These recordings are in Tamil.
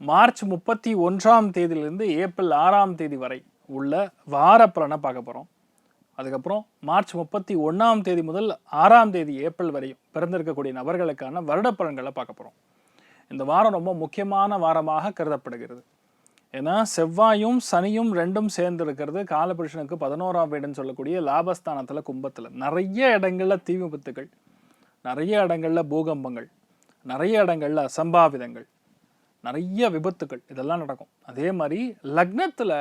மார்ச் முப்பத்தி ஒன்றாம் தேதியிலிருந்து ஏப்ரல் ஆறாம் தேதி வரை உள்ள வார பலனை பார்க்க போகிறோம் அதுக்கப்புறம் மார்ச் முப்பத்தி ஒன்றாம் தேதி முதல் ஆறாம் தேதி ஏப்ரல் வரையும் பிறந்திருக்கக்கூடிய நபர்களுக்கான வருட பலன்களை பார்க்க போகிறோம் இந்த வாரம் ரொம்ப முக்கியமான வாரமாக கருதப்படுகிறது. ஏன்னா செவ்வாயும் சனியும் ரெண்டும் சேர்ந்து இருக்கிறது காலபுருஷனுக்கு பதினோராம் வீடுன்னு சொல்லக்கூடிய லாபஸ்தானத்தில் கும்பத்தில். நிறைய இடங்களில் தீ விபத்துகள் நிறைய இடங்களில் பூகம்பங்கள் நிறைய இடங்களில் அசம்பாவிதங்கள் நிறைய விபத்துகள் இதெல்லாம் நடக்கும். அதே மாதிரி லக்னத்தில்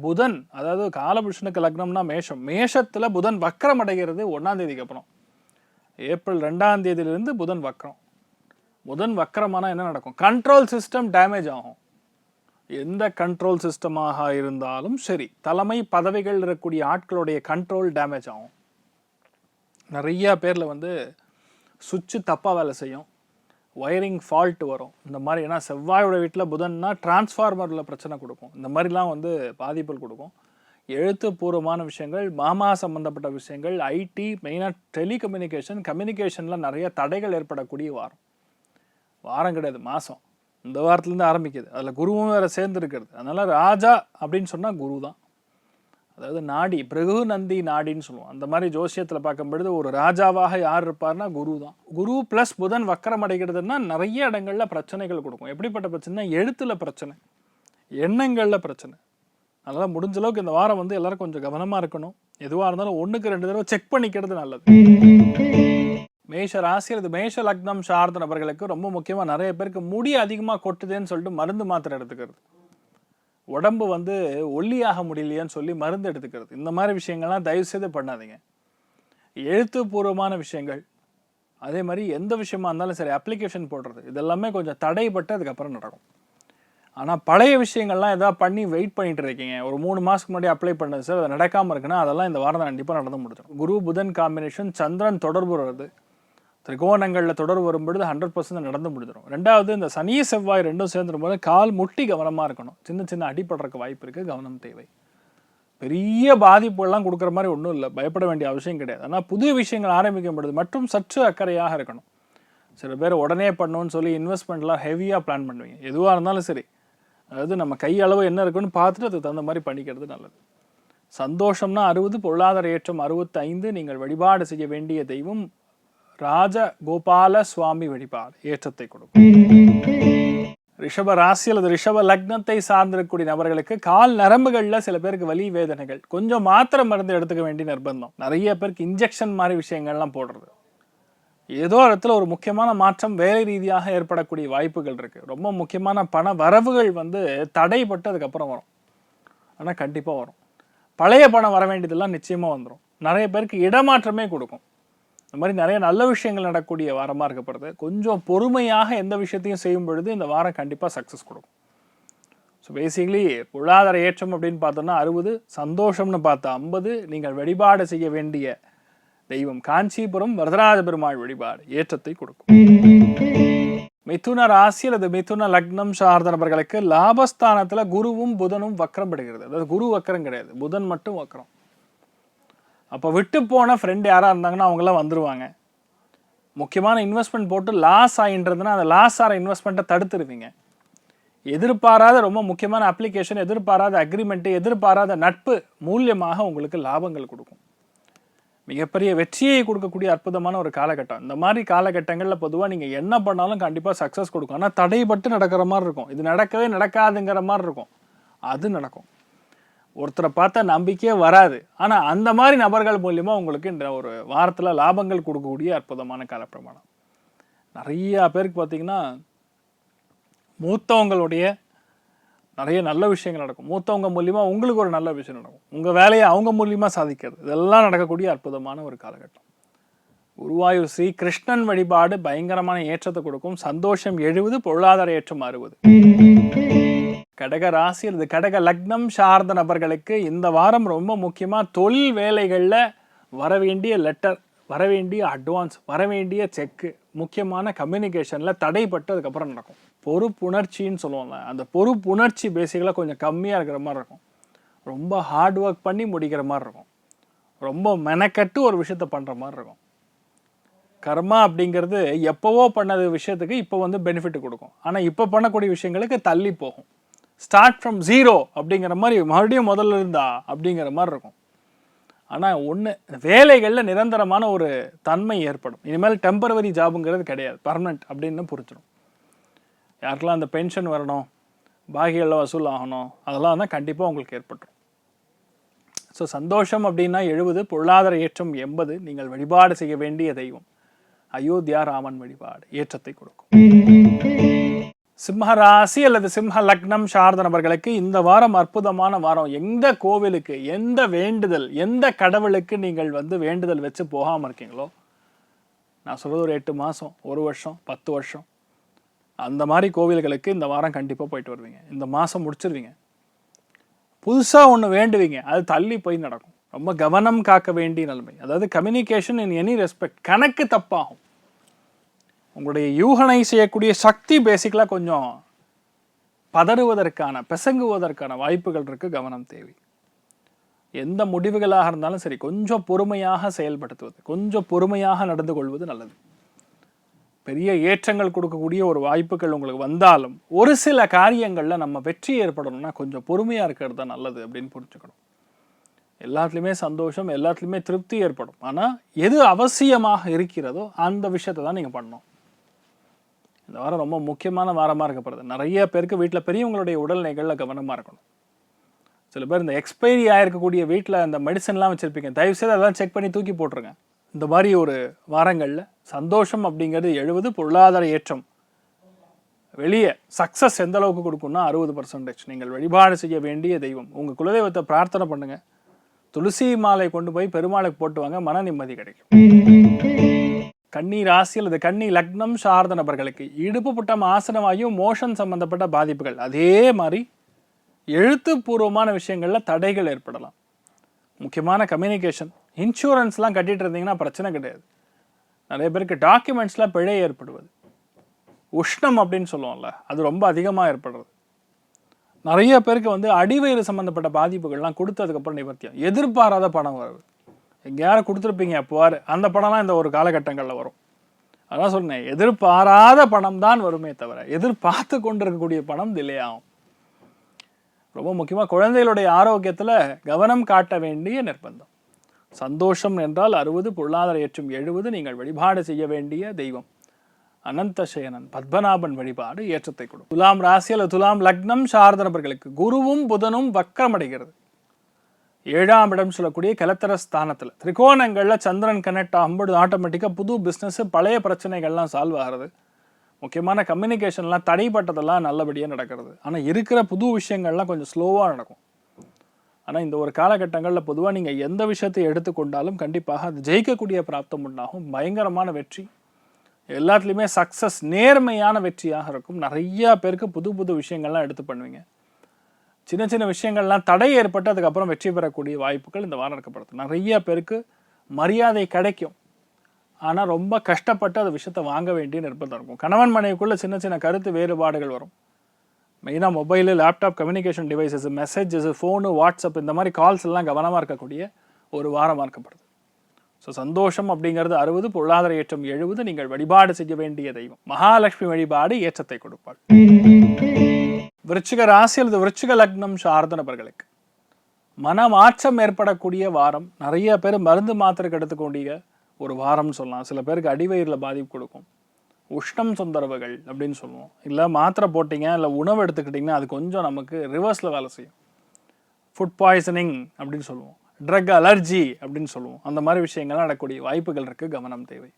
புதன் அதாவது காலபுருஷனுக்கு லக்னம்னா மேஷம். மேஷத்தில் புதன் வக்கரம் அடைகிறது ஒன்றாம் தேதிக்கு அப்புறம். ஏப்ரல் ரெண்டாம் தேதியிலிருந்து புதன் வக்கரம் புதன் வக்கரமானால் என்ன நடக்கும்? கண்ட்ரோல் சிஸ்டம் டேமேஜ் ஆகும். எந்த கண்ட்ரோல் சிஸ்டமாக இருந்தாலும் சரி தலைமை பதவிகள் இருக்கக்கூடிய ஆட்களுடைய கண்ட்ரோல் டேமேஜ் ஆகும். நிறைய பேரில் வந்து சுவிட்சு தப்பாக வேலை செய்யும். ஒயரிங் ஃபால்ட் வரும். இந்த மாதிரி ஏன்னா செவ்வாயோட வீட்டில் புதன்னா டிரான்ஸ்ஃபார்மரில் பிரச்சனை கொடுக்கும். இந்த மாதிரிலாம் வந்து பாதிப்புகள் கொடுக்கும். எழுத்துப்பூர்வமான விஷயங்கள் மாமா சம்மந்தப்பட்ட விஷயங்கள் ஐடி மெயினாக டெலிகம்யூனிகேஷன் கம்யூனிகேஷனில் நிறைய தடைகள் ஏற்படக்கூடிய வாரம். வாரம் கிடையாது மாதம் இந்த வாரத்துலேருந்து ஆரம்பிக்குது. அதில் குருவும் வேறு சேர்ந்து இருக்கிறது அதனால் ராஜா அப்படின்னு சொன்னால் குரு தான் அதாவது நாடி பிருகு நந்தி நாடின்னு சொல்லுவோம். அந்த மாதிரி ஜோசியத்தில் பார்க்கும்பொழுது ஒரு ராஜாவாக யார் இருப்பார்னா குரு தான். குரு ப்ளஸ் புதன் வக்கரம் அடைகிறதுனா நிறைய இடங்கள்ல பிரச்சனைகள் கொடுக்கும். எப்படிப்பட்ட பிரச்சனை எழுத்துல பிரச்சனை எண்ணங்களில் பிரச்சனை. அதனால் முடிஞ்ச அளவுக்கு இந்த வாரம் வந்து எல்லாரும் கொஞ்சம் கவனமாக இருக்கணும். எதுவாக இருந்தாலும் ஒன்றுக்கு ரெண்டு தடவை செக் பண்ணிக்கிறது நல்லது. மேஷ ராசி அல்லது மேஷ லக்னம் சார்ந்த நபர்களுக்கு ரொம்ப முக்கியமாக நிறைய பேருக்கு முடி அதிகமாக கொட்டுதேன்னு சொல்லிட்டு மருந்து மாத்திரை எடுத்துக்கிறது. உடம்பு வந்து ஒல்லியாக முடியலையேன்னு சொல்லி மருந்து எடுத்துக்கிறது. இந்த மாதிரி விஷயங்கள்லாம் தயவு செய்து பண்ணாதீங்க. எழுத்துப்பூர்வமான விஷயங்கள். அதே மாதிரி எந்த விஷயமா இருந்தாலும் சரி அப்ளிகேஷன் போடுறது. இதெல்லாமே கொஞ்சம் தடைப்பட்டு அதுக்கப்புறம் நடக்கும். ஆனால் பழைய விஷயங்கள்லாம் எதாவது பண்ணி வெயிட் பண்ணிட்டு இருக்கீங்க. ஒரு மூணு மாதத்துக்கு முன்னாடி அப்ளை பண்ணது சார் அது நடக்காமல் இருக்குன்னா அதெல்லாம் இந்த வாரம் கண்டிப்பாக நடந்து முடிஞ்சிடும். குரு புதன் காம்பினேஷன் சந்திரன் தொடர்பு வருது திரிகோணங்களில் தொடர் வரும்பொழுது ஹண்ட்ரட் பர்சன்ட் நடந்து முடிஞ்சிடும். ரெண்டாவது இந்த சனி செவ்வாய் ரெண்டும் சேர்ந்துடும் போது கால் முட்டி கவனமாக இருக்கணும். சின்ன சின்ன அடிபடுறதுக்கு வாய்ப்பு இருக்குது கவனம் தேவை. பெரிய பாதிப்புகள்லாம் கொடுக்குற மாதிரி ஒன்றும் இல்லை. பயப்பட வேண்டிய அவசியம் கிடையாது. ஆனால் புதிய விஷயங்கள் ஆரம்பிக்கும் பொழுது மற்றும் சற்று அக்கறையாக இருக்கணும். சில பேர் உடனே பண்ணணும்னு சொல்லி இன்வெஸ்ட்மெண்ட்லாம் ஹெவியாக பிளான் பண்ணுவீங்க. எதுவாக இருந்தாலும் சரி. அதாவது நம்ம கையளவு என்ன இருக்குன்னு பார்த்துட்டு அதுக்கு தகுந்த மாதிரி பண்ணிக்கிறது நல்லது. சந்தோஷம்னா அறுபது பொருளாதார ஏற்றம் அறுபத்தைந்து நீங்கள் வழிபாடு செய்ய வேண்டிய தெய்வம் ராஜ கோபால சுவாமி வழிபாடு ஏற்றத்தை கொடுக்கும். ரிஷப ராசி அல்லது ரிஷப லக்னத்தை சார்ந்திருக்கக்கூடிய நபர்களுக்கு கால் நரம்புகளில் சில பேருக்கு வலி வேதனைகள். கொஞ்சம் மாத்திரை மருந்து எடுத்துக்க வேண்டிய நிர்பந்தம். நிறைய பேருக்கு இன்ஜெக்ஷன் மாதிரி விஷயங்கள்லாம் போடுறது. ஏதோ இடத்துல ஒரு முக்கியமான மாற்றம் வேலை ரீதியாக ஏற்படக்கூடிய வாய்ப்புகள் இருக்கு. ரொம்ப முக்கியமான பண வரவுகள் வந்து தடைப்பட்டு அதுக்கப்புறம் வரும். ஆனால் கண்டிப்பாக வரும். பழைய பணம் வர வேண்டியதெல்லாம் நிச்சயமாக வந்துடும் நிறைய பேருக்கு இடமாற்றமே கொடுக்கும். இந்த மாதிரி நிறைய நல்ல விஷயங்கள் நடக்கக்கூடிய வாரமாக இருக்கப்படுது கொஞ்சம் பொறுமையாக எந்த விஷயத்தையும் செய்யும் பொழுது இந்த வாரம் கண்டிப்பாக சக்ஸஸ் கொடுக்கும். ஸோ பேசிக்கலி பொருளாதார ஏற்றம் அப்படின்னு பார்த்தோம்னா அறுபது சந்தோஷம்னு பார்த்தா ஐம்பது. நீங்கள் வழிபாடு செய்ய வேண்டிய தெய்வம் காஞ்சிபுரம் வரதராஜ பெருமாள் வழிபாடு ஏற்றத்தை கொடுக்கும். மிதுன ராசி அல்லது மிதுன லக்னம் சார்ந்த நபர்களுக்கு லாபஸ்தானத்துல குருவும் புதனும் வக்கரம் படுகிறது அதாவது குரு வக்கரம் கிடையாது. புதன் மட்டும் வக்கரம் அப்போ விட்டு போன ஃப்ரெண்டு யாராக இருந்தாங்கன்னா அவங்களாம் வந்துடுவாங்க முக்கியமான இன்வெஸ்ட்மெண்ட் போட்டு லாஸ் ஆகின்றதுன்னா அந்த லாஸ் ஆகிற இன்வெஸ்ட்மெண்ட்டை தடுத்துருவீங்க. எதிர்பாராத ரொம்ப முக்கியமான அப்ளிகேஷன் எதிர்பாராத அக்ரிமெண்ட்டு எதிர்பாராத நட்பு மூலியமாக உங்களுக்கு லாபங்கள் கொடுக்கும். மிகப்பெரிய வெற்றியை கொடுக்கக்கூடிய அற்புதமான ஒரு காலகட்டம். இந்த மாதிரி காலகட்டங்களில் பொதுவாக நீங்கள் என்ன பண்ணாலும் கண்டிப்பாக சக்ஸஸ் கொடுக்கும். ஆனால் தடைப்பட்டு நடக்கிற மாதிரி இருக்கும். இது நடக்கவே நடக்காதுங்கிற மாதிரி இருக்கும். அது நடக்கும். ஒருத்தரை பார்த்தா நம்பிக்கையே வராது. ஆனால் அந்த மாதிரி நபர்கள் மூலியமா உங்களுக்கு இந்த ஒரு வாரத்தில் லாபங்கள் கொடுக்கக்கூடிய அற்புதமான காலப்பிரமாணம். நிறையா பேருக்கு பார்த்தீங்கன்னா மூத்தவங்களுடைய நிறைய நல்ல விஷயங்கள் நடக்கும். மூத்தவங்க மூலியமா உங்களுக்கு ஒரு நல்ல விஷயம் நடக்கும். உங்கள் வேலையை அவங்க மூலியமாக சாதிக்கிறது. இதெல்லாம் நடக்கக்கூடிய அற்புதமான ஒரு காலகட்டம். குருவாயூர் ஸ்ரீ கிருஷ்ணன் வழிபாடு பயங்கரமான ஏற்றத்தை கொடுக்கும். சந்தோஷம் எழுவது பொருளாதார ஏற்றம் அறுபது. கடக ராசி அல்லது கடக லக்னம் சார்ந்த நபர்களுக்கு இந்த வாரம் ரொம்ப முக்கியமாக தொழில் வேலைகளில் வரவேண்டிய லெட்டர் வரவேண்டிய அட்வான்ஸ் வரவேண்டிய செக்கு முக்கியமான கம்யூனிகேஷனில் தடைப்பட்டு அதுக்கப்புறம் நடக்கும். பொறுப்புணர்ச்சின்னு சொல்லுவாங்க அந்த பொறுப்புணர்ச்சி பேசிக்கலாக கொஞ்சம் கம்மியாக இருக்கிற மாதிரி இருக்கும். ரொம்ப ஹார்ட் ஒர்க் பண்ணி முடிக்கிற மாதிரி இருக்கும். ரொம்ப மெனக்கட்டு ஒரு விஷயத்த பண்ணுற மாதிரி இருக்கும். கர்மா அப்படிங்கிறது எப்போவோ பண்ணது விஷயத்துக்கு இப்போ வந்து பெனிஃபிட் கொடுக்கும். ஆனால் இப்போ பண்ணக்கூடிய விஷயங்களுக்கு தள்ளி போகும். ஸ்டார்ட் ஃப்ரம் ஜீரோ அப்படிங்கிற மாதிரி மறுபடியும் முதல்ல இருந்தா அப்படிங்கிற மாதிரி இருக்கும். ஆனால் ஒன்று வேலைகளில் நிரந்தரமான ஒரு தன்மை ஏற்படும். இனிமேல் டெம்பரவரி ஜாபுங்கிறது கிடையாது. பர்மனெண்ட் அப்படின்னு புரிஞ்சிடும் யாருக்கெல்லாம் அந்த பென்ஷன் வரணும் பாகியெல்லாம் வசூல் ஆகணும் அதெல்லாம் தான் கண்டிப்பாக உங்களுக்கு ஏற்பட்டுரும். ஸோ சந்தோஷம் அப்படின்னா எழுபது பொருளாதார ஏற்றம் எண்பது. நீங்கள் வழிபாடு செய்ய வேண்டிய தெய்வம் அயோத்தியா ராமன் வழிபாடு ஏற்றத்தை கொடுக்கும். சிம்ம ராசி அல்லது சிம்ம லக்னம் சார்ந்த நபர்களுக்கு இந்த வாரம் அற்புதமான வாரம். எந்த கோவிலுக்கு எந்த வேண்டுதல் எந்த கடவுளுக்கு நீங்கள் வந்து வேண்டுதல் வச்சு போகாமல் இருக்கீங்களோ? நான் சொல்கிறது ஒரு எட்டு மாதம் ஒரு வருஷம் பத்து வருஷம். அந்த மாதிரி கோவில்களுக்கு இந்த வாரம் கண்டிப்பாக போயிட்டு வருவீங்க. இந்த மாதம் முடிச்சிருவீங்க. புதுசாக ஒன்று வேண்டுவீங்க. அது தள்ளி போய் நடக்கும். ரொம்ப கவனம் காக்க வேண்டிய நிலைமை. அதாவது கம்யூனிகேஷன் இன் எனி ரெஸ்பெக்ட் கணக்கு தப்பாகும். உங்களுடைய யூகனை செய்யக்கூடிய சக்தி பேசிக்கலாக கொஞ்சம் பதறுவதற்கான பிசங்குவதற்கான வாய்ப்புகள் இருக்கு கவனம் தேவை. எந்த முடிவுகளாக இருந்தாலும் சரி கொஞ்சம் பொறுமையாக செயல்படுத்துவது கொஞ்சம் பொறுமையாக நடந்து கொள்வது நல்லது. பெரிய ஏற்றங்கள் கொடுக்கக்கூடிய ஒரு வாய்ப்புகள் உங்களுக்கு வந்தாலும் ஒரு சில காரியங்களில் நம்ம வெற்றி ஏற்படணும்னா கொஞ்சம் பொறுமையாக இருக்கிறது தான் நல்லது அப்படின்னு புரிஞ்சுக்கணும். எல்லாத்துலேயுமே சந்தோஷம் எல்லாத்துலேயுமே திருப்தி ஏற்படும். ஆனால் எது அவசியமாக இருக்கிறதோ அந்த விஷயத்தை தான் நீங்கள் பண்ணணும். இந்த வாரம் ரொம்ப முக்கியமான வாரமாக இருக்கப்படுது. நிறைய பேருக்கு வீட்டில் பெரியவங்களுடைய உடல்நிலைகளில் கவனமாக இருக்கணும். சில பேர் இந்த எக்ஸ்பைரி ஆகிருக்கக்கூடிய வீட்டில் அந்த மெடிசன்லாம் வச்சுருப்பீங்க. தயவுசெய்து அதெல்லாம் செக் பண்ணி தூக்கி போட்டுருங்க. இந்த மாதிரி ஒரு வாரங்களில் சந்தோஷம் அப்படிங்கிறது எழுபது பொருளாதார ஏற்றம். வெளியே சக்ஸஸ் எந்த அளவுக்கு கொடுக்கும்னா அறுபது பர்சன்டேஜ் நீங்கள் வழிபாடு செய்ய வேண்டிய தெய்வம். உங்கள் குலதெய்வத்தை பிரார்த்தனை பண்ணுங்கள் துளசி மாலை கொண்டு போய் பெருமாளுக்கு போட்டு வாங்க. மன நிம்மதி கிடைக்கும். கன்னி ராசி அல்லது கன்னி லக்னம் சார்ந்த நபர்களுக்கு இடுப்பு புட்டம் ஆசனமாயும் மோஷன் சம்பந்தப்பட்ட பாதிப்புகள். அதே மாதிரி எழுத்துப்பூர்வமான விஷயங்களில் தடைகள் ஏற்படலாம். முக்கியமான கம்யூனிகேஷன் இன்சூரன்ஸ்லாம் கட்டிட்டு இருந்தீங்கன்னா பிரச்சனை கிடையாது. நிறைய பேருக்கு டாக்குமெண்ட்ஸ்லாம் பிழை ஏற்படுவது. உஷ்ணம் அப்படின்னு சொல்லுவோம்ல அது ரொம்ப அதிகமாக ஏற்படுறது. நிறைய பேருக்கு வந்து அடிவயிறு சம்மந்தப்பட்ட பாதிப்புகள்லாம் கொடுத்ததுக்கப்புறம் நிவர்த்தியம் எதிர்பாராத பணம் வருது எங்கேயாரும் கொடுத்துருப்பீங்க? அப்போவாரு அந்த பணம்லாம் இந்த ஒரு காலகட்டங்களில் வரும். அதான் சொன்னேன் எதிர்பாராத பணம் தான் வருமே தவிர எதிர்பார்த்து கொண்டு இருக்கக்கூடிய பணம் டிலே ஆகும். ரொம்ப முக்கியமாக குழந்தைகளுடைய ஆரோக்கியத்தில் கவனம் காட்ட வேண்டிய நிர்பந்தம். சந்தோஷம் என்றால் அறுபது பொருளாதார ஏற்றம் எழுபது நீங்கள் வழிபாடு செய்ய வேண்டிய தெய்வம். அனந்தசயனன் பத்மநாபன் வழிபாடு ஏற்றத்தை கொடுக்கும் துலாம் ராசி அல்லது துலாம் லக்னம் சார்ந்த நபர்களுக்கு குருவும் புதனும் வக்கரமடைகிறது. ஏழாம் இடம் சொல்லக்கூடிய கலத்தர ஸ்தானத்தில். திரிகோணங்களில் சந்திரன் கனெக்ட் ஆகும்போது ஆட்டோமேட்டிக்காக புது பிஸ்னஸ் பழைய பிரச்சனைகள்லாம் சால்வ் ஆகிறது. முக்கியமான கம்யூனிகேஷன்லாம் தடைப்பட்டதெல்லாம் நல்லபடியாக நடக்கிறது. ஆனால் இருக்கிற புது விஷயங்கள்லாம் கொஞ்சம் ஸ்லோவாக நடக்கும். ஆனால் இந்த ஒரு காலகட்டங்களில் பொதுவாக நீங்கள் எந்த விஷயத்தை எடுத்துக்கொண்டாலும் கண்டிப்பாக அது ஜெயிக்கக்கூடிய பிராப்தம் உண்டாகும். பயங்கரமான வெற்றி. எல்லாத்துலேயுமே சக்ஸஸ் நேர்மையான வெற்றியாக இருக்கும். நிறையா பேருக்கு புது புது விஷயங்கள்லாம் எடுத்து பண்ணுவீங்க. சின்ன சின்ன விஷயங்கள்லாம் தடை ஏற்பட்டு அதுக்கப்புறம் வெற்றி பெறக்கூடிய வாய்ப்புகள் இந்த வாரம் இருக்கப்படுது நிறைய பேருக்கு மரியாதை கிடைக்கும். ஆனால் ரொம்ப கஷ்டப்பட்டு அந்த விஷயத்தை வாங்க வேண்டிய நிர்பந்தம் இருக்கும். கணவன் மனைவிக்குள்ளே சின்ன சின்ன கருத்து வேறுபாடுகள் வரும். மெயினாக mobile laptop communication devices messages phone WhatsApp இந்த மாதிரி கால்ஸ் எல்லாம் கவனமாக இருக்கக்கூடிய ஒரு வாரமாக இருக்கப்படுது ஸோ சந்தோஷம் அப்படிங்கிறது அறுபது பொருளாதார ஏற்றம் எழுபது நீங்கள் வழிபாடு செய்ய வேண்டிய தெய்வம். மகாலட்சுமி வழிபாடு ஏற்றத்தை கொடுப்பாள். விருச்சிக ராசி அல்லது விருச்சிக லக்னம் சார்ந்தனவர்களுக்கு மன மாற்றம் ஏற்படக்கூடிய வாரம். நிறைய பேர் மருந்து மாத்திரைக்கு எடுத்துக்கொண்டிய ஒரு வாரம்னு சொல்லலாம். சில பேருக்கு அடிவயிறில் பாதிப்பு கொடுக்கும். உஷ்ணம் தொந்தரவுகள் அப்படின்னு சொல்லுவோம். இல்லை மாத்திரை போட்டீங்க இல்லை உணவு எடுத்துக்கிட்டிங்கன்னா அது கொஞ்சம் நமக்கு ரிவர்ஸில் வேலை செய்யும். ஃபுட் பாய்சனிங் அப்படின்னு சொல்லுவோம். ட்ரக் அலர்ஜி அப்படின்னு சொல்லுவோம். அந்த மாதிரி விஷயங்கள்லாம் நடக்கக்கூடிய வாய்ப்புகள் இருக்குது கவனம் தேவை.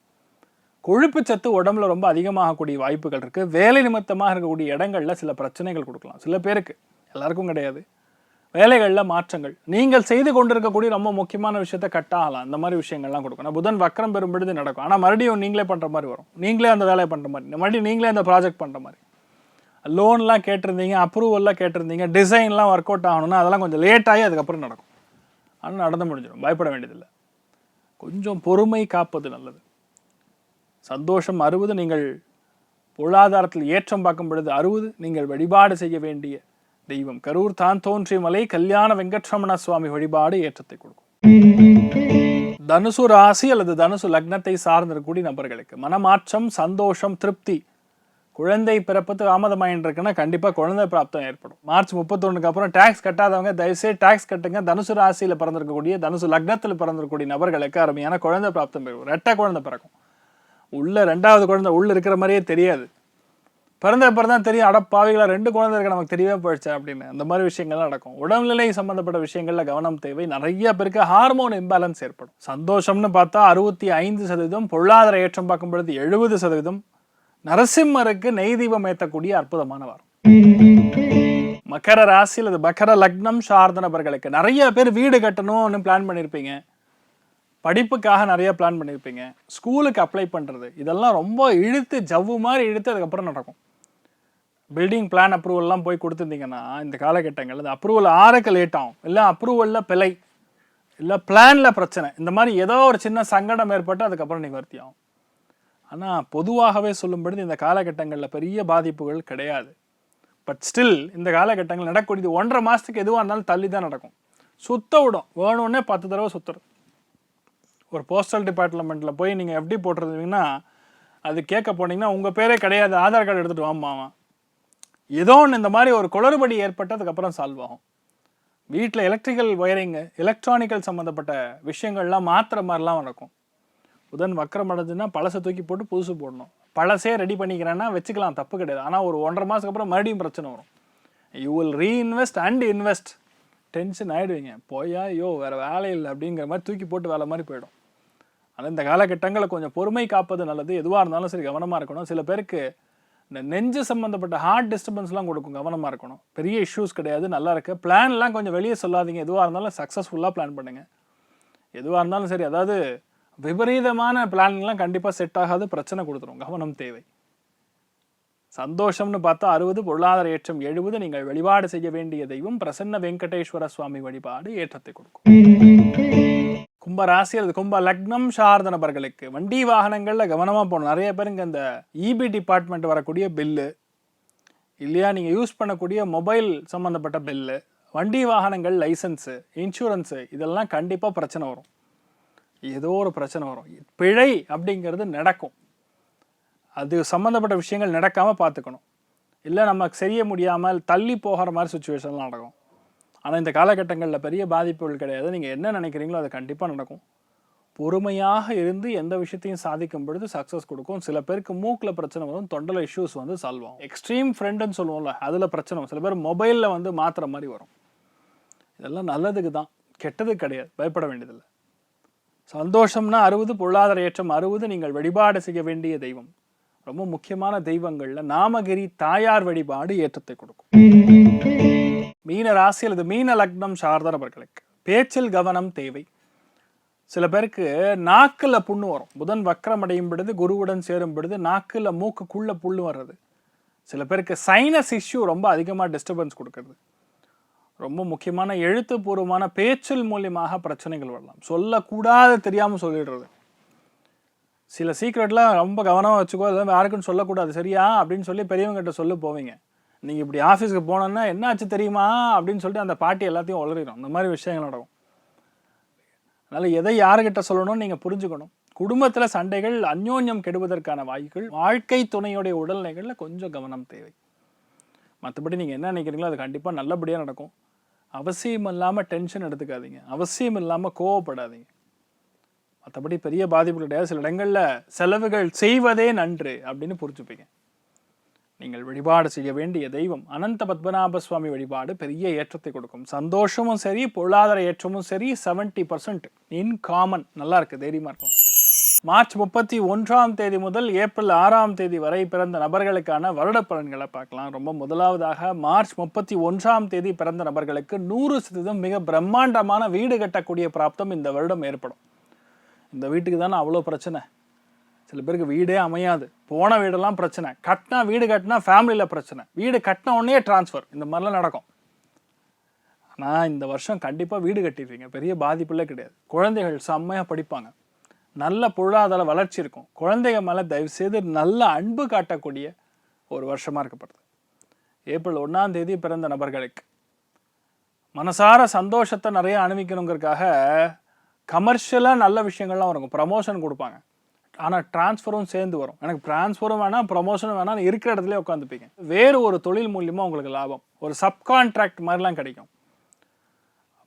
கொழுப்பு சத்து உடம்புல ரொம்ப அதிகமாகக்கூடிய வாய்ப்புகள் இருக்குது வேலை நிமித்தமாக இருக்கக்கூடிய இடங்கள்ல சில பிரச்சனைகள் கொடுக்கலாம். சில பேருக்கு. எல்லாருக்கும் கிடையாது. வேலைகளில் மாற்றங்கள். நீங்கள் செய்து கொண்டிருக்கக்கூடிய ரொம்ப முக்கியமான விஷயத்த கட் ஆகலாம் இந்த மாதிரி விஷயங்கள்லாம் கொடுக்கும். புதன் வக்கரம் பெறும் பொழுது நடக்கும். ஆனால் மறுபடியும் நீங்களே பண்ணுற மாதிரி வரும். நீங்களே அந்த வேலையை பண்ணுற மாதிரி. மறுபடியும் நீங்களே அந்த ப்ராஜெக்ட் பண்ணுற மாதிரி. லோன்லாம் கேட்டிருந்தீங்க அப்ரூவல்லாம் கேட்டிருந்தீங்க டிசைன்லாம் ஒர்க் அவுட் ஆகணும்னா அதெல்லாம் கொஞ்சம் லேட் ஆகி அதுக்கப்புறம் நடக்கும். ஆனால் நடந்து முடிஞ்சிடும். பயப்பட வேண்டியதில்லை. கொஞ்சம் பொறுமை காப்பது நல்லது. சந்தோஷம் அறுபது நீங்கள் பொருளாதாரத்தில் ஏற்றம் பார்க்கும் பொழுது அறுபது நீங்கள் வழிபாடு செய்ய வேண்டிய தெய்வம். கரூர் தான் தோன்றிய மலை கல்யாண வெங்கட்ரமண சுவாமி வழிபாடு ஏற்றத்தை கொடுக்கும். தனுசு ராசி அல்லது தனுசு லக்னத்தை சார்ந்திருக்கக்கூடிய நபர்களுக்கு மனமாற்றம் சந்தோஷம் திருப்தி. குழந்தை பிறப்பது தாமதமாயின்றிருக்குன்னா கண்டிப்பாக குழந்தை பிராப்தம் ஏற்படும். மார்ச் முப்பத்தொன்னுக்கு அப்புறம் டேக்ஸ் கட்டாதவங்க தயவுசெய்து டேக்ஸ் கட்டுங்க. தனுசு ராசியில் பிறந்திருக்கக்கூடிய தனுசு லக்னத்தில் பிறந்திருக்கக்கூடிய நபர்களுக்கு அருமையான குழந்தை பிராப்தம் பெறும். ரெட்டை குழந்தை பிறக்கும். உள்ள ரெண்டாவது குழந்தை உள்ள இருக்கிற மாதிரியே தெரியாது. பிறந்த பிறகு தான் தெரியும் அட ரெண்டு குழந்தை இருக்க நமக்கு தெரியவே போயிடுச்சு அப்படின்னு. அந்த மாதிரி விஷயங்கள்லாம் நடக்கும். உடல்நிலை சம்பந்தப்பட்ட விஷயங்களில் கவனம் தேவை. நிறைய பேருக்கு ஹார்மோன் இம்பேலன்ஸ் ஏற்படும். சந்தோஷம்னு பார்த்தா அறுபத்தி ஐந்து சதவீதம் பொருளாதார ஏற்றம் பார்க்கும் பொழுது எழுபது சதவீதம். நரசிம்மருக்கு நெய் தீபம் ஏற்றக்கூடிய அற்புதமான வாரம் மக்கர ராசி அல்லது மக்கர லக்னம் சார்ந்த நபர்களுக்கு நிறைய பேர் வீடு கட்டணும்னு பிளான் பண்ணியிருப்பீங்க படிப்புக்காக நிறைய பிளான் பண்ணியிருப்பீங்க ஸ்கூலுக்கு அப்ளை பண்ணுறது இதெல்லாம் ரொம்ப இழுத்து ஜவ்வு மாதிரி இழுத்து அதுக்கப்புறம் நடக்கும். பில்டிங் பிளான் அப்ரூவல்லாம் போய் கொடுத்துருந்தீங்கன்னா இந்த காலகட்டங்கள் இந்த அப்ரூவல் ஆறுக்கு லேட் ஆகும். இல்லை அப்ரூவலில் பிழை இல்லை பிளானில் பிரச்சனை இந்த மாதிரி ஏதோ ஒரு சின்ன சங்கடம் ஏற்பட்டு அதுக்கப்புறம் நிவர்த்தி ஆகும் ஆனால் பொதுவாகவே சொல்லும்பொழுது இந்த காலகட்டங்களில் பெரிய பாதிப்புகள் கிடையாது. பட் ஸ்டில் இந்த காலகட்டங்கள் நடக்கக்கூடியது ஒன்றரை மாதத்துக்கு எதுவாக இருந்தாலும் தள்ளி தான் நடக்கும். சுத்த விடும். வேணும்னே பத்து தடவை சுத்துறது. ஒரு போஸ்டல் டிபார்ட்மெண்ட்டில் போய் நீங்கள் எப்படி போட்டிருந்தீங்கன்னா அது கேட்க போனீங்கன்னா உங்கள் பேரே கிடையாது ஆதார் கார்டு எடுத்துகிட்டு வாமாவா ஏதோ ஒன்று இந்த மாதிரி ஒரு குளறுபடி ஏற்பட்டதுக்கப்புறம் சால்வ் ஆகும். வீட்டில் எலக்ட்ரிக்கல் ஒயரிங்கு எலக்ட்ரானிக்கல் சம்மந்தப்பட்ட விஷயங்கள்லாம் மாத்திர மாதிரிலாம் நடக்கும். புதன் வக்கரம் அடைஞ்சுன்னா பழசை தூக்கி போட்டு புதுசு போடணும். பழசே ரெடி பண்ணிக்கிறேன்னா வச்சுக்கலாம் தப்பு கிடையாது. ஆனால் ஒரு ஒன்றரை மாதத்துக்கு அப்புறம் மறுபடியும் பிரச்சனை வரும். You will reinvest and invest tension ஆகிடுவீங்க போயா ஐயோ வேறு வேலை இல்லை அப்படிங்கிற மாதிரி தூக்கி போட்டு வேலை மாதிரி போயிடும். ஆனால் இந்த காலகட்டங்களில் கொஞ்சம் பொறுமை காப்பது நல்லது. எதுவாக இருந்தாலும் சரி கவனமாக இருக்கணும். சில பேருக்கு இந்த நெஞ்சு சம்மந்தப்பட்ட ஹார்ட் டிஸ்டர்பன்ஸ்லாம் கொடுக்கும் கவனமாக இருக்கணும். பெரிய இஷ்யூஸ் கிடையாது நல்லா இருக்கு. பிளான்லாம் கொஞ்சம் வெளியே சொல்லாதீங்க. எதுவாக இருந்தாலும் சக்ஸஸ்ஃபுல்லாக பிளான் பண்ணுங்க. எதுவாக இருந்தாலும் சரி அதாவது விபரீதமான பிளான்லாம் கண்டிப்பாக செட் ஆகாது பிரச்சனை கொடுத்துரும். கவனம் தேவை. சந்தோஷம்னு பார்த்தா அறுபது பொருளாதார ஏற்றம் எழுபது நீங்கள் வழிபாடு செய்ய வேண்டிய தெய்வம் பிரசன்ன வெங்கடேஸ்வர சுவாமி வழிபாடு ஏற்றத்தை கொடுக்கும். கும்ப ராசி அல்லது கும்ப லக்னம் சார்ந்த நபர்களுக்கு. வண்டி வாகனங்களில் கவனமாக போகணும். நிறைய பேருங்க இந்த இபி டிபார்ட்மெண்ட் வரக்கூடிய பில்லு இல்லையா நீங்கள் யூஸ் பண்ணக்கூடிய மொபைல் சம்மந்தப்பட்ட பில்லு வண்டி வாகனங்கள் லைசன்ஸு இன்சூரன்ஸு இதெல்லாம் கண்டிப்பாக பிரச்சனை வரும். ஏதோ ஒரு பிரச்சனை வரும். பிழை அப்படிங்கிறது நடக்கும். அது சம்மந்தப்பட்ட விஷயங்கள் நடக்காமல் பார்த்துக்கணும். இல்லை நமக்கு செய்ய முடியாமல் தள்ளி போகிற மாதிரி சுச்சுவேஷன்லாம் நடக்கும். ஆனால் இந்த காலகட்டங்களில் பெரிய பாதிப்புகள் கிடையாது. நீங்கள் என்ன நினைக்கிறீங்களோ அது கண்டிப்பாக நடக்கும். பொறுமையாக இருந்து எந்த விஷயத்தையும் சாதிக்கும் பொழுது சக்ஸஸ் கொடுக்கும். சில பேருக்கு மூக்கில் பிரச்சனை வரும் தொண்டல இஷ்யூஸ் வந்து சால்வ் ஆகும். எக்ஸ்ட்ரீம் ஃப்ரெண்டுன்னு சொல்லுவோம்ல அதில் பிரச்சனை வரும். சில பேர் மொபைலில் வந்து மாற்றுற மாதிரி வரும். இதெல்லாம் நல்லதுக்கு தான். கெட்டது கிடையாது. பயப்பட வேண்டியதில்லை. சந்தோஷம்னா அறுபது பொருளாதார ஏற்றம் அறுபது நீங்கள் வழிபாடு செய்ய வேண்டிய தெய்வம். ரொம்ப முக்கியமான தெய்வங்கள்ல நாமகிரி தாயார் வழிபாடு ஏற்றத்தை கொடுக்கும். மீன ராசி அல்லது மீன லக்னம் சார்ந்த நபர்களுக்கு பேச்சில் கவனம் தேவை. சில பேருக்கு நாக்கில் புண்ணு வரும். புதன் வக்கரம் அடையும் பொழுது குருவுடன் சேரும் பொழுது நாக்கில் மூக்குக்குள்ளே புண்ணு வர்றது. சில பேருக்கு சைனஸ் இஷ்யூ ரொம்ப அதிகமாக டிஸ்டர்பன்ஸ் கொடுக்கறது. ரொம்ப முக்கியமான எழுத்துப்பூர்வமான பேச்சல் மூலியமாக பிரச்சனைகள் வரலாம். சொல்லக்கூடாது தெரியாமல் சொல்லிடுறது. சில சீக்ரெட்லாம் ரொம்ப கவனமாக வச்சுக்கோ அதெல்லாம் யாருக்குன்னு சொல்லக்கூடாது. சரியா? அப்படின்னு சொல்லி பெரியவங்ககிட்ட சொல்ல போவீங்க. நீங்கள் இப்படி ஆஃபீஸ்க்கு போனோன்னா என்ன ஆச்சு தெரியுமா? அப்படின்னு சொல்லிட்டு அந்த பாட்டி எல்லாத்தையும் உளறிடும். அந்த மாதிரி விஷயங்கள் நடக்கும். அதனால் எதை யாருக்கிட்ட சொல்லணும்னு நீங்கள் புரிஞ்சுக்கணும். குடும்பத்தில் சண்டைகள் அந்யோன்யம் கெடுவதற்கான வாய்ப்புகள் வாழ்க்கை துணையுடைய உடல்நிலைகளில் கொஞ்சம் கவனம் தேவை. மற்றபடி நீங்கள் என்ன நினைக்கிறீங்களோ அது கண்டிப்பாக நல்லபடியாக நடக்கும். அவசியம் இல்லாமல் டென்ஷன் எடுத்துக்காதீங்க. அவசியம் இல்லாமல் கோவப்படாதீங்க. மற்றபடி பெரிய பாதிப்பு கிடையாது. சில இடங்களில் செலவுகள் செய்வதே நன்று அப்படின்னு புரிஞ்சுப்பீங்க. நீங்கள் வழிபாடு செய்ய வேண்டிய தெய்வம் அனந்த பத்மநாப சுவாமி வழிபாடு பெரிய ஏற்றத்தை கொடுக்கும். சந்தோஷமும் சரி பொருளாதார ஏற்றமும் சரி செவன்டி பர்சன்ட் இன் காமன் நல்லா இருக்கு தைரியமா இருக்கும். மார்ச் முப்பத்தி ஒன்றாம் தேதி முதல் ஏப்ரல் ஆறாம் தேதி வரை பிறந்த நபர்களுக்கான வருட பலன்களை பார்க்கலாம். ரொம்ப முதலாவதாக மார்ச் முப்பத்தி ஒன்றாம் தேதி பிறந்த நபர்களுக்கு நூறு சதவீதம் மிக பிரம்மாண்டமான வீடு கட்டக்கூடிய பிராப்தம் இந்த வருடம் ஏற்படும். இந்த வீட்டுக்கு தானே அவ்வளோ பிரச்சனை? சில பேருக்கு வீடே அமையாது. போன வீடெல்லாம் பிரச்சனை. கட்டினா வீடு கட்டினா ஃபேமிலியில் பிரச்சனை. வீடு கட்டின உடனே டிரான்ஸ்ஃபர் இந்த மாதிரிலாம் நடக்கும். ஆனால் இந்த வருஷம் கண்டிப்பாக வீடு கட்டிடுவீங்க. பெரிய பாதிப்புலாம் கிடையாது. குழந்தைகள் செம்மையாக படிப்பாங்க. நல்ல பொருளாதார வளர்ச்சி இருக்கும். குழந்தைங்க மேலே தயவு செய்து நல்ல அன்பு காட்டக்கூடிய ஒரு வருஷமாக இருக்கப்படுது. ஏப்ரல் ஒன்றாம் தேதி பிறந்த நபர்களுக்கு. மனசார சந்தோஷத்தை நிறைய அனுபவிக்கணுங்கிறதுக்காக கமர்ஷியலாக நல்ல விஷயங்கள்லாம் வரும். ப்ரமோஷன் கொடுப்பாங்க. ஆனால் ட்ரான்ஸ்ஃபரும் சேர்ந்து வரும். எனக்கு ட்ரான்ஸ்ஃபரும் வேணாம் ப்ரமோஷனும் வேணாம் இருக்கிற இடத்துல உட்காந்துப்பீங்க வேறு ஒரு தொழில் மூலியமாக உங்களுக்கு லாபம். ஒரு சப்கான்ட்ராக்ட் மாதிரிலாம் கிடைக்கும்.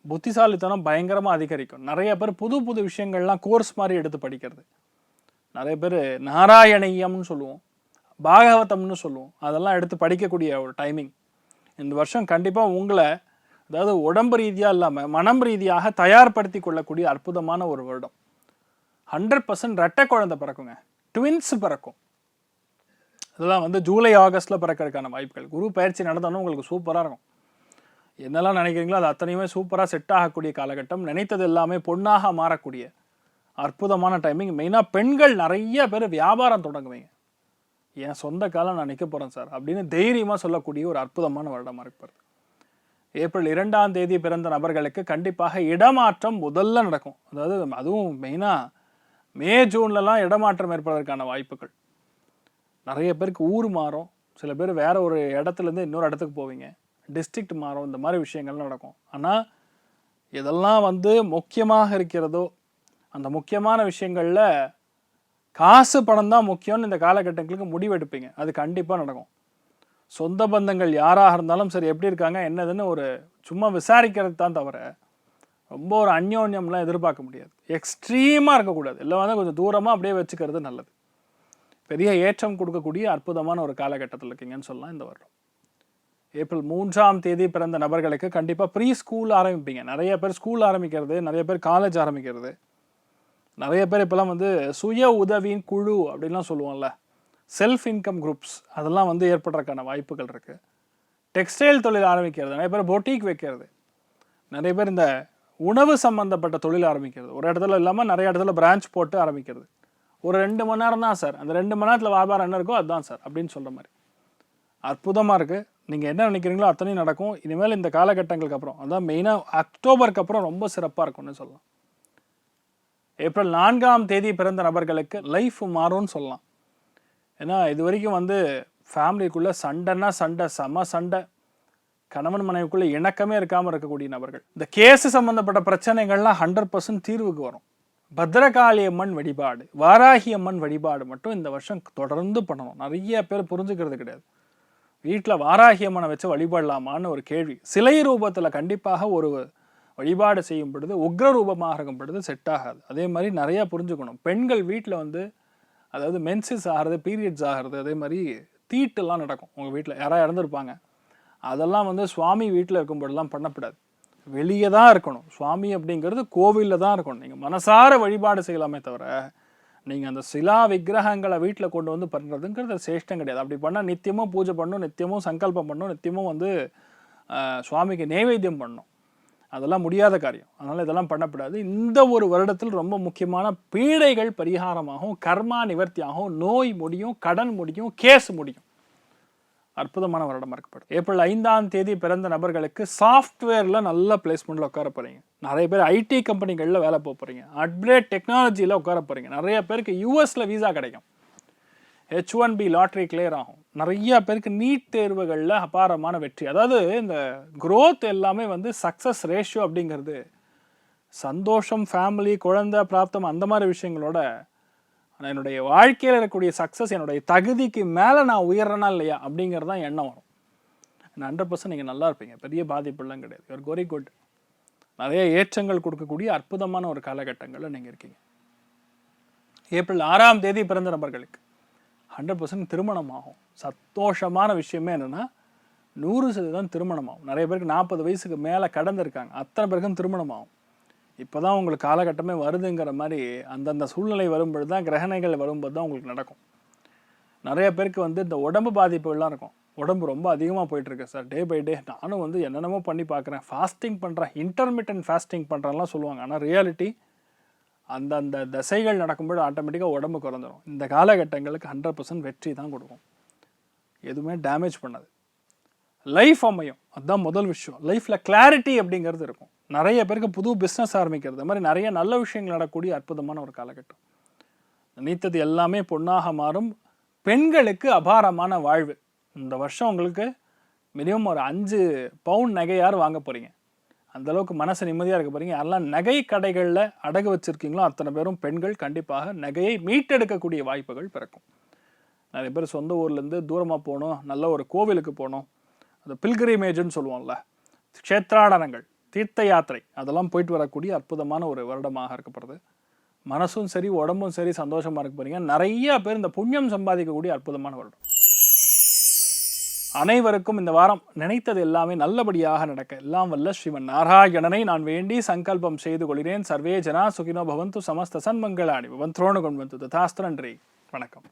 புத்திசாலித்தனம் பயங்கரமாக அதிகரிக்கும். நிறைய பேர் புது புது விஷயங்கள்லாம் கோர்ஸ் மாதிரி எடுத்து படிக்கிறது. நிறைய பேர் நாராயணியம்னு சொல்லுவோம் பாகவதம்னு சொல்லுவோம். அதெல்லாம் எடுத்து படிக்கக்கூடிய ஒரு டைமிங் இந்த வருஷம் கண்டிப்பாக உங்களை அதாவது உடம்பு ரீதியாக இல்லாமல் மனம் ரீதியாக தயார்படுத்தி கொள்ளக்கூடிய அற்புதமான ஒரு வருடம். ஹண்ட்ரட் பர்சன்ட் ரெட்டை குழந்தை பிறக்குங்க. ட்வின்ஸ் பிறக்கும். இதெல்லாம் வந்து ஜூலை ஆகஸ்ட்டில் பிறக்கிறதுக்கான வாய்ப்புகள். குரு பயிற்சி நடந்தாலும் உங்களுக்கு சூப்பராக இருக்கும். என்னெல்லாம் நினைக்கிறீங்களோ அது அத்தனையுமே சூப்பராக செட் ஆகக்கூடிய காலகட்டம். நினைத்தது எல்லாமே பொண்ணாக மாறக்கூடிய அற்புதமான டைமிங் மெயினாக பெண்கள் நிறைய பேர் வியாபாரம் தொடங்குவீங்க. என் சொந்த காலம் நான் நிற்க போகிறேன் சார் அப்படின்னு தைரியமாக சொல்லக்கூடிய ஒரு அற்புதமான வருடமாக இருப்பார் ஏப்ரல் இரண்டாம் தேதி பிறந்த நபர்களுக்கு கண்டிப்பாக இடமாற்றம் முதல்ல நடக்கும். அதாவது அதுவும் மெயினாக மே ஜூன்லலாம் இடமாற்றம் ஏற்படுவதற்கான வாய்ப்புகள். நிறைய பேருக்கு ஊர் மாறும். சில பேர் வேற ஒரு இடத்துலேருந்து இன்னொரு இடத்துக்கு போவீங்க. டிஸ்ட்ரிக்ட் மாறும். இந்த மாதிரி விஷயங்கள்லாம் நடக்கும். ஆனால் இதெல்லாம் வந்து முக்கியமாக இருக்கிறதோ அந்த முக்கியமான விஷயங்களில் காசு பணம் தான் முக்கியம்னு இந்த காலகட்டங்களுக்கு முடிவெடுப்பீங்க. அது கண்டிப்பாக நடக்கும். சொந்த பந்தங்கள் யாராக இருந்தாலும் சரி எப்படி இருக்காங்க என்னதுன்னு ஒரு சும்மா விசாரிக்கிறது தான் தவிர ரொம்ப ஒரு அந்யோன்யம்லாம் எதிர்பார்க்க முடியாது. எக்ஸ்ட்ரீமாக இருக்கக்கூடாது. எல்லாம் வந்து கொஞ்சம் தூரமாக அப்படியே வச்சுக்கிறது நல்லது. பெரிய ஏற்றம் கொடுக்கக்கூடிய அற்புதமான ஒரு காலகட்டத்தில் இருக்கீங்கன்னு சொல்லலாம் இந்த வருடம். ஏப்ரல் மூன்றாம் தேதி பிறந்த நபர்களுக்கு கண்டிப்பாக ப்ரீ ஸ்கூல் ஆரம்பிப்பீங்க. நிறைய பேர் ஸ்கூல் ஆரம்பிக்கிறது நிறைய பேர் காலேஜ் ஆரம்பிக்கிறது. நிறைய பேர் இப்போல்லாம் வந்து சுய உதவியின் குழு அப்படின்லாம் சொல்லுவோம்ல. செல்ஃப் இன்கம் குரூப்ஸ் அதெல்லாம் வந்து ஏற்படுறதுக்கான வாய்ப்புகள் இருக்குது டெக்ஸ்டைல் தொழில் ஆரம்பிக்கிறது. நிறைய பேர் பொட்டிக் வைக்கிறது. நிறைய பேர் இந்த உணவு சம்மந்தப்பட்ட தொழில் ஆரம்பிக்கிறது. ஒரு இடத்துல இல்லாமல் நிறைய இடத்துல பிரான்ச் போட்டு ஆரம்பிக்கிறது. ஒரு ரெண்டு மணி நேரம் தான் சார். அந்த ரெண்டு மணி நேரத்தில் வியாபாரம் என்ன இருக்கோ அதுதான் சார் அப்படின்னு சொல்கிற மாதிரி. அற்புதமாக இருக்குது நீங்கள் என்ன நினைக்கிறீங்களோ அத்தனையும் நடக்கும். இனிமேல் இந்த காலகட்டங்களுக்கு அப்புறம் அதான் மெயினாக அக்டோபருக்கு அப்புறம் ரொம்ப சிறப்பாக இருக்கும்னு சொல்லலாம். ஏப்ரல் நான்காம் தேதி பிறந்த நபர்களுக்கு லைஃப் மாறும்னு சொல்லலாம். ஏன்னா இது வரைக்கும் வந்து ஃபேமிலிக்குள்ளே சண்டைன்னா சண்டை செம சண்டை. கணவன் மனைவிக்குள்ளே இணக்கமே இருக்காமல் இருக்கக்கூடிய நபர்கள். இந்த கேஸு சம்மந்தப்பட்ட பிரச்சனைகள்லாம் ஹண்ட்ரட் பர்சன்ட் தீர்வுக்கு வரும். பத்ரகாளி அம்மன் வழிபாடு வாராகி அம்மன் வழிபாடு மட்டும் இந்த வருஷம் தொடர்ந்து பண்ணணும். நிறைய பேர் புரிஞ்சுக்கிறது கிடையாது. வீட்டில் வாராகி அம்மனை வச்சு வழிபடலாமான்னு ஒரு கேள்வி. சிலை ரூபத்தில் கண்டிப்பாக ஒரு வழிபாடு செய்யும் பொழுது உக்ர ரூபமாக இருக்கும் பொழுது செட் ஆகாது. அதே மாதிரி நிறையா புரிஞ்சுக்கணும். பெண்கள் வீட்டில் வந்து அதாவது மென்சஸ் ஆகிறது பீரியட்ஸ் ஆகிறது அதே மாதிரி தீட்டுலாம் நடக்கும். உங்கள் வீட்டில் யாராவது இறந்துருப்பாங்க. அதெல்லாம் வந்து சுவாமி வீட்டில் இருக்கும்போதெல்லாம் பண்ணப்படாது. வெளியே தான் இருக்கணும். சுவாமி அப்படிங்கிறது கோவிலில் தான் இருக்கணும். நீங்கள் மனசார வழிபாடு செய்யலாமே தவிர நீங்கள் அந்த சிலா விக்கிரகங்களை வீட்டில் கொண்டு வந்து பண்ணுறதுங்கிறது சேஷ்டம் கிடையாது. அப்படி பண்ணால் நித்தியமும் பூஜை பண்ணணும் நித்தியமும் சங்கல்பம் பண்ணணும் நித்தியமும் வந்து சுவாமிக்கு நைவேத்தியம் பண்ணணும் அதெல்லாம் முடியாத காரியம். அதனால் இதெல்லாம் பண்ணக்கூடாது இந்த ஒரு வருடத்தில் ரொம்ப முக்கியமான பீடைகள் பரிகாரமாகவும் கர்மா நிவர்த்தியாகவும் நோய் முடியும் கடன் முடியும் கேஸ் முடியும். அற்புதமான வருடமாக இருக்கப்படும் ஏப்ரல் ஐந்தாம் தேதி பிறந்த நபர்களுக்கு சாஃப்ட்வேரில் நல்ல பிளேஸ்மெண்ட்டில் உட்கார போகிறீங்க நிறைய பேர் ஐடி கம்பெனிகளில் வேலை போக போகிறீங்க அட்ரேட் டெக்னாலஜியில் உட்கார போகிறீங்க நிறைய பேருக்கு யூஎஸில் வீசா கிடைக்கும். H one B lottery clear ஆகும். நிறைய பேருக்கு நீட் தேர்வுகளில் அபாரமான வெற்றி. அதாவது இந்த க்ரோத் எல்லாமே வந்து சக்ஸஸ் ரேஷியோ அப்படிங்கிறது சந்தோஷம் ஃபேமிலி குழந்தை பிராப்தம் அந்த மாதிரி விஷயங்களோட ஆனா என்னுடைய வாழ்க்கையில் இருக்கக்கூடிய சக்ஸஸ் என்னுடைய தகுதிக்கு மேலே நான் உயர்றேனா இல்லையா அப்படிங்கிறது தான் எண்ணம் வரும். ஹண்ட்ரட் பர்சன்ட் நீங்கள் நல்லா இருப்பீங்க. பெரிய பாதிப்புலாம் கிடையாது. யூஆர் வெரி குட் நிறைய ஏற்றங்கள் கொடுக்கக்கூடிய அற்புதமான ஒரு காலகட்டங்களில் நீங்கள் இருக்கீங்க. ஏப்ரல் ஆறாம் தேதி பிறந்த நபர்களுக்கு ஹண்ட்ரட் பர்சன்ட் திருமணம் ஆகும் சந்தோஷமான விஷயமே என்னென்னா நூறு சதவீதம் திருமணம் ஆகும் நிறைய பேருக்கு நாற்பது வயசுக்கு மேலே கடந்திருக்காங்க. அத்தனை பேருக்கும் திருமணம் ஆகும் இப்போ தான் உங்களுக்கு காலகட்டமே வருதுங்கிற மாதிரி அந்தந்த சூழ்நிலை வரும்பொழுது தான் கிரகணைகள் வரும்போது தான் உங்களுக்கு நடக்கும். நிறைய பேருக்கு வந்து இந்த உடம்பு பாதிப்புகள்லாம் இருக்கும். உடம்பு ரொம்ப அதிகமாக போயிட்டுருக்கு சார். டே பை டே நானும் வந்து என்னென்னமோ பண்ணி பார்க்குறேன். ஃபாஸ்டிங் பண்ணுறேன் இன்டர்மீடியன்ட் ஃபாஸ்டிங் பண்ணுறேன்லாம் சொல்லுவாங்க. ஆனால் ரியாலிட்டி அந்தந்த தசைகள் நடக்கும்போது ஆட்டோமேட்டிக்காக உடம்பு குறைஞ்சிரும். இந்த காலகட்டங்களுக்கு ஹண்ட்ரட் பர்சன்ட் வெற்றி தான் கொடுக்கும். எதுவுமே டேமேஜ் பண்ணாது. லைஃப் அமையும். அதுதான் முதல் விஷயம். லைஃப்பில் கிளாரிட்டி அப்படிங்கிறது இருக்கும். நிறைய பேருக்கு புது பிஸ்னஸ் ஆரம்பிக்கிறது. மாதிரி நிறைய நல்ல விஷயங்கள் நடக்கூடிய அற்புதமான ஒரு காலகட்டம். நினைத்தது எல்லாமே பொன்னாக மாறும். பெண்களுக்கு அபாரமான வாழ்வு. இந்த வருஷம் உங்களுக்கு மினிமம் ஒரு அஞ்சு பவுன் நகையார் வாங்க போகிறீங்க அந்த அளவுக்கு மனசு நிம்மதியாக இருக்க போகிறீங்க யாரெல்லாம் நகை கடைகளில் அடகு வச்சுருக்கீங்களோ அத்தனை பேரும் பெண்கள் கண்டிப்பாக நகையை மீட்டெடுக்கக்கூடிய வாய்ப்புகள் பிறக்கும். நிறைய பேர் சொந்த ஊர்லேருந்து தூரமாக போகணும் நல்ல ஒரு கோவிலுக்கு போகணும் அந்த பில்கிரிமேஜ்னு சொல்லுவோம்ல. க்ஷேத்ராடனங்கள். தீர்த்த யாத்திரை அதெல்லாம் போயிட்டு வரக்கூடிய அற்புதமான ஒரு வருடமாக இருக்கப்படுது மனசும் சரி உடம்பும் சரி சந்தோஷமாக இருக்க போறீங்க. நிறைய பேர் இந்த புண்ணியம் சம்பாதிக்கக்கூடிய அற்புதமான வருடம். அனைவருக்கும் இந்த வாரம் நினைத்தது எல்லாமே நல்லபடியாக நடக்க. எல்லாம் வல்ல ஸ்ரீமன் நாராயணனை நான் வேண்டி சங்கல்பம் செய்து கொள்கிறேன். சர்வே ஜனா சுகினோ பவந்து சமஸ்த சன்மங்களாணி. பவன் துரோணு கொண்டு ததாஸ்து நன்றி. வணக்கம்.